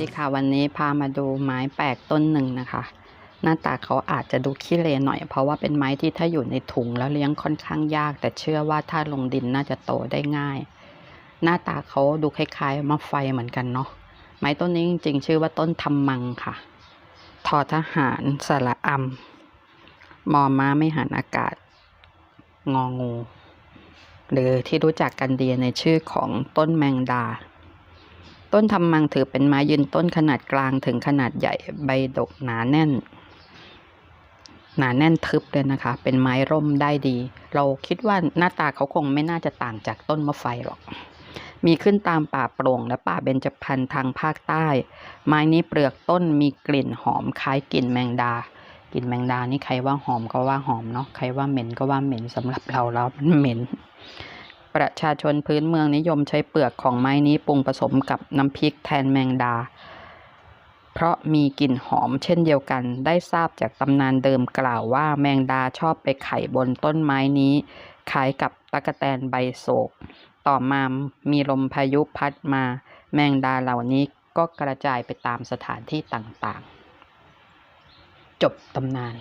ดีค่ะวันนี้พามาดูไม้แปลกต้นหนึ่งนะคะ หน้าตาเขาอาจจะดูขี้เลหน่อย เพราะว่าเป็นไม้ที่ถ้าอยู่ในถุงแล้วเลี้ยงค่อนข้างยาก แต่เชื่อว่าถ้าลงดินน่าจะโตได้ง่าย หน้าตาเขาดูคล้ายๆมะไฟเหมือนกันเนาะไม้ต้นนี้จริงๆ ชื่อว่าต้นทำมังค่ะ ทอทหารสระอำมอม้าไม่หันอากาศ งองู หรือที่รู้จักกันดีในชื่อของต้นแมงดา ต้นทำมังถือเป็นไม้ยืนต้นขนาดกลางถึงขนาดใหญ่ใบดกหนาแน่น หนาแน่นทึบเลยนะคะ เป็นไม้ร่มได้ดี เราคิดว่าหน้าตาเขาคงไม่น่าจะต่างจากต้นมะไฟหรอก มีขึ้นตามป่าโปร่งและป่าเบญจพรรณทางภาคใต้ ไม้นี้เปลือกต้นมีกลิ่นหอมคล้ายกลิ่นแมงดากลิ่นแมงดานี่ใครว่าหอมก็ว่าหอมเนาะใครว่าเหม็นก็ว่าเหม็นสำหรับเราแล้วมันเหม็น ประชาชนพื้นเมืองนิยมใช้เปลือกของไม้นี้ปรุงผสมกับน้ำพริกแทนแมงดา เพราะมีกลิ่นหอมเช่นเดียวกัน ได้ทราบจากตำนานเดิมกล่าวว่าแมงดาชอบไปไข่บนต้นไม้นี้คล้ายกับตะกแตนใบโศก ต่อมามีลมพายุพัดมา แมงดาเหล่านี้ก็กระจายไปตามสถานที่ต่างๆ จบตำนาน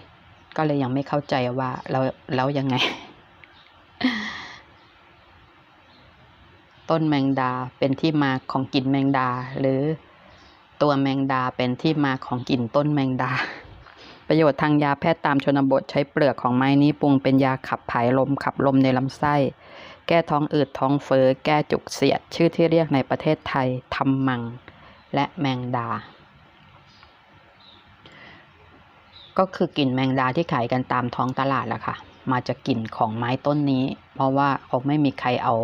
ก็เลยยังไม่เข้าใจว่าแล้วแล้วยังไง ต้นแมงดาเป็นที่มาของกลิ่นแมงดา หรือตัวแมงดาเป็นที่มาของกลิ่นต้นแมงดา ประโยชน์ทางยาแพทย์ตามชนบทใช้เปลือกของไม้นี้ปรุงเป็นยาขับถ่ายลมขับลมในลำไส้ แก้ท้องอืดท้องเฟอ้อแก้จุกเสียด ชื่อที่เรียกในประเทศไทยทำมัง และแมงดา ก็คือกลิ่นแมงดาที่ขายกันตามท้องตลาดแหละค่ะ มาจากกลิ่นของไม้ต้นนี้ เพราะว่าคงไม่มีใครเอา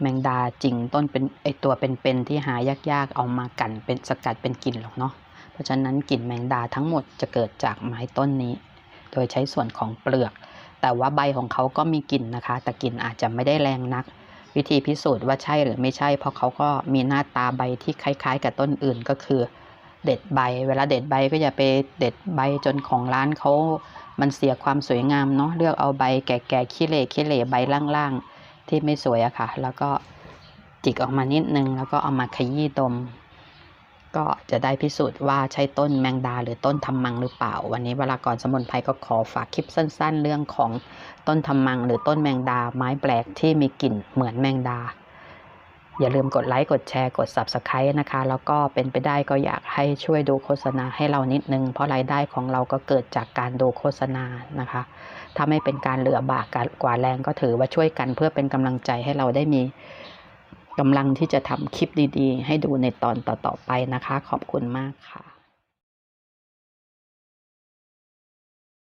แมงดาจริงต้นเป็นไอตัวเป็นๆที่หายากๆเอามากันเป็นสกัดเป็นกลิ่นหรอกเนาะเพราะฉะนั้นกลิ่นแมงดาทั้งหมดจะเกิดจากไม้ต้นนี้ โดยใช้ส่วนของเปลือก แต่ว่าใบของเขาก็มีกลิ่นนะคะ แต่กลิ่นอาจจะไม่ได้แรงนัก วิธีพิสูจน์ว่าใช่หรือไม่ใช่ เพราะเขาก็มีหน้าตาใบที่คล้าย ๆ กับต้นอื่นก็คือ เด็ดใบ เวลาเด็ดใบก็อย่าไปเด็ดใบจนของร้านเขามันเสียความสวยงามเนาะเลือกเอาใบแก่ๆขี้เหร่ขี้เหร่ใบล่างๆ ที่ไม่สวยอะค่ะ แล้วก็จิกออกมานิดนึง แล้วก็เอามาขยี้ดม ก็จะได้พิสูจน์ว่าใช่ต้นแมงดาหรือต้นทำมังหรือเปล่า วันนี้เวลากรสมุนไพรก็ขอฝากคลิปสั้น ๆ เรื่องของต้นทำมังหรือต้นแมงดาไม้แปลกที่มีกลิ่นเหมือนแมงดา อย่าลืมกดไลค์กดแชร์กด Subscribe นะคะ แล้วก็เป็นไปได้ก็อยากให้ช่วยดูโฆษณาให้เรานิดนึง เพราะรายได้ของเราก็เกิดจากการดูโฆษณานะคะ ถ้าไม่เป็นการเหลือบากกว่าแรงก็ถือว่าช่วยกันเพื่อเป็นกำลังใจให้เราได้มีกำลังที่จะทำคลิปดีๆ ให้ดูในตอนต่อๆไปนะคะ ขอบคุณมากค่ะ